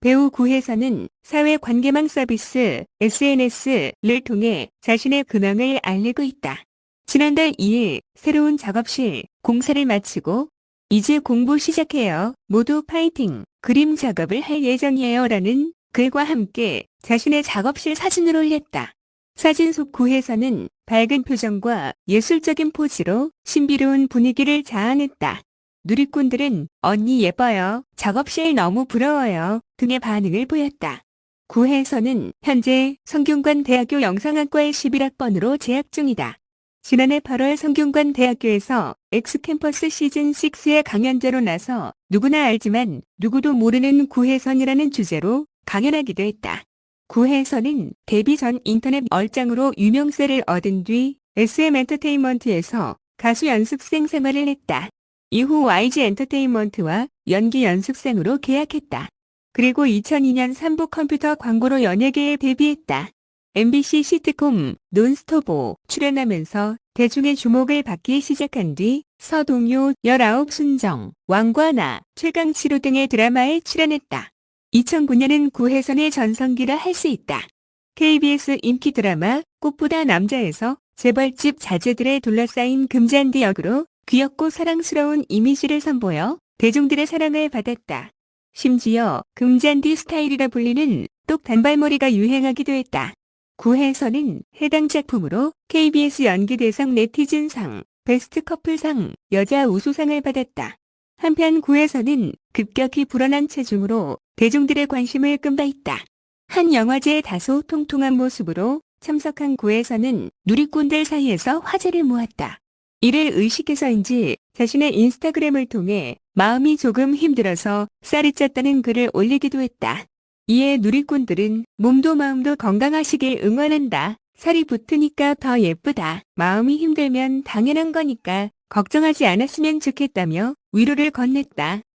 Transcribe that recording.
배우 구혜선은 사회 관계망 서비스 SNS를 통해 자신의 근황을 알리고 있다. 지난달 2일 새로운 작업실 공사를 마치고 이제 공부 시작해요. 모두 파이팅. 그림 작업을 할 예정이에요. 라는 글과 함께 자신의 작업실 사진을 올렸다. 사진 속 구혜선은 밝은 표정과 예술적인 포즈로 신비로운 분위기를 자아냈다. 누리꾼들은 언니 예뻐요. 작업실 너무 부러워요. 등의 반응을 보였다. 구혜선은 현재 성균관 대학교 영상학과의 11학번으로 재학 중이다. 지난해 8월 성균관 대학교에서 엑스캠퍼스 시즌6의 강연자로 나서 누구나 알지만 누구도 모르는 구혜선이라는 주제로 강연하기도 했다. 구혜선은 데뷔 전 인터넷 얼짱으로 유명세를 얻은 뒤 SM 엔터테인먼트에서 가수 연습생 생활을 했다. 이후 YG 엔터테인먼트와 연기 연습생으로 계약했다. 그리고 2002년 삼부 컴퓨터 광고로 연예계에 데뷔했다. MBC 시트콤 논스톱 출연하면서 대중의 주목을 받기 시작한 뒤 서동요 19 순정, 왕과나, 최강치로 등의 드라마에 출연했다. 2009년은 구혜선의 전성기라 할 수 있다. KBS 인기 드라마 꽃보다 남자에서 재벌집 자제들에 둘러싸인 금잔디 역으로 귀엽고 사랑스러운 이미지를 선보여 대중들의 사랑을 받았다. 심지어 금잔디 스타일이라 불리는 똑 단발머리가 유행하기도 했다. 구혜선은 해당 작품으로 KBS 연기대상 네티즌상, 베스트 커플상, 여자 우수상을 받았다. 한편 구혜선은 급격히 불어난 체중으로 대중들의 관심을 끈바 있다. 한 영화제에 다소 통통한 모습으로 참석한 구혜선은 누리꾼들 사이에서 화제를 모았다. 이를 의식해서인지 자신의 인스타그램을 통해 마음이 조금 힘들어서 쌀이 쪘다는 글을 올리기도 했다. 이에 누리꾼들은 몸도 마음도 건강하시길 응원한다. 살이 붙으니까 더 예쁘다. 마음이 힘들면 당연한 거니까 걱정하지 않았으면 좋겠다며 위로를 건넸다.